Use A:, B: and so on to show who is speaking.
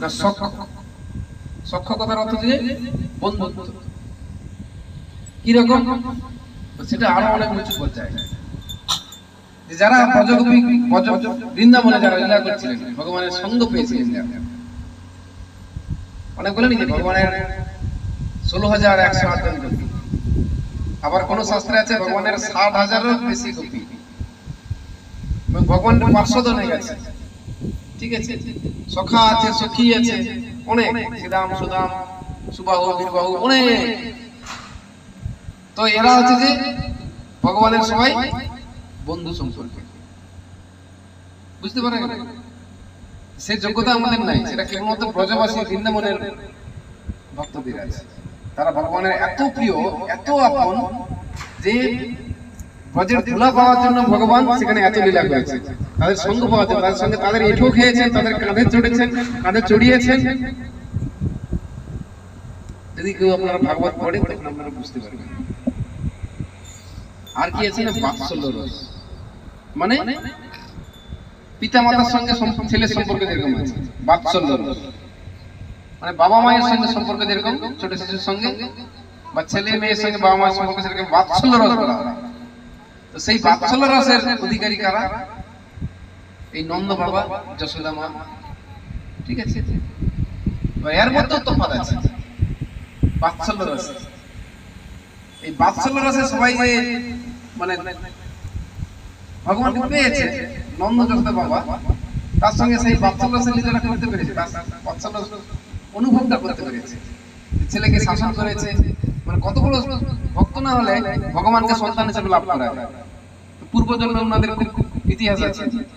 A: না অর্থ যে বন্ধুত্ব। কীরকম? সেটা আরও অনেক উঁচু পর্যায়ে। যারা বৃন্দাবনে যারা লীলা করছিলেন, ভগবানের সঙ্গ পেয়েছিলেন অনেক ভগবানের ষোলো হাজার একশো আট জন গোপী। আবার কোন শাস্ত্রে আছে ভগবানের ষাট হাজারেরও বেশি গোপী। এবং ভগবানের পার্শ্বদ অনেক আছে ঠিক আছে? সখা আছে, সখী আছে, অনেক। সুদাম, সুবাহু, বীরবাহু, অনেক। তো এরা হচ্ছে যে ভগবানের সবাই বন্ধু সম্পর্কে। বুঝতে পারেন সে যোগ্যতা আমাদের নাই, সেটা কেবলমাত্র ব্রজবাসী বৃন্দাবনের ভক্তদের আছে। তারা ভগবানের এত প্রিয়, এত আপন যে ব্রজের পাওয়ার জন্য ভগবান সেখানে এত লীলা করেছে তাদের সঙ্গ পাওয়ার জন্য, তাদের সঙ্গে তাদের খেয়েছেন, তাদের কাঁধে চড়েছেন, কাঁধে চড়িয়েছেন। যদি কেউ আপনারা ভাগবত পড়ে, তখন আপনারা বুঝতে পারবেন। আর কি আছে না? বাৎসল্য রস। মানে পিতা মাতার সঙ্গে ছেলের সম্পর্ক যেরকম আছে, বাৎসল্য রস। মানে বাবা মায়ের সঙ্গে সম্পর্ক যেরকম, ছোট শিশুর সঙ্গে, বা ছেলে মেয়ের সঙ্গে বাবা মায়ের সম্পর্ক সেরকম, বাৎসল্য রস বলা হয়। তো সেই বাৎসল্য রসের অধিকারী কারা? এই নন্দ বাবা, যশোদা মা। ঠিক আছে? এর মধ্যেও তফাৎ আছে। রস এই বাৎসল্য রসে সবাই মানে ভগবানকে পেয়েছে, নন্দ যশোদা বাবা, তার সঙ্গে সেই বাৎসল্য রসের লীলাটা করতে পেরেছে। বাৎসল্য অনুভবটা করতে পেরেছে। ছেলেকে শাসন করেছে মানে কতগুলো ভক্ত না হলে ভগবানকে সন্তান হিসেবে লাভ করা পূর্বজন্মে ওনাদের ইতিহাস আছে।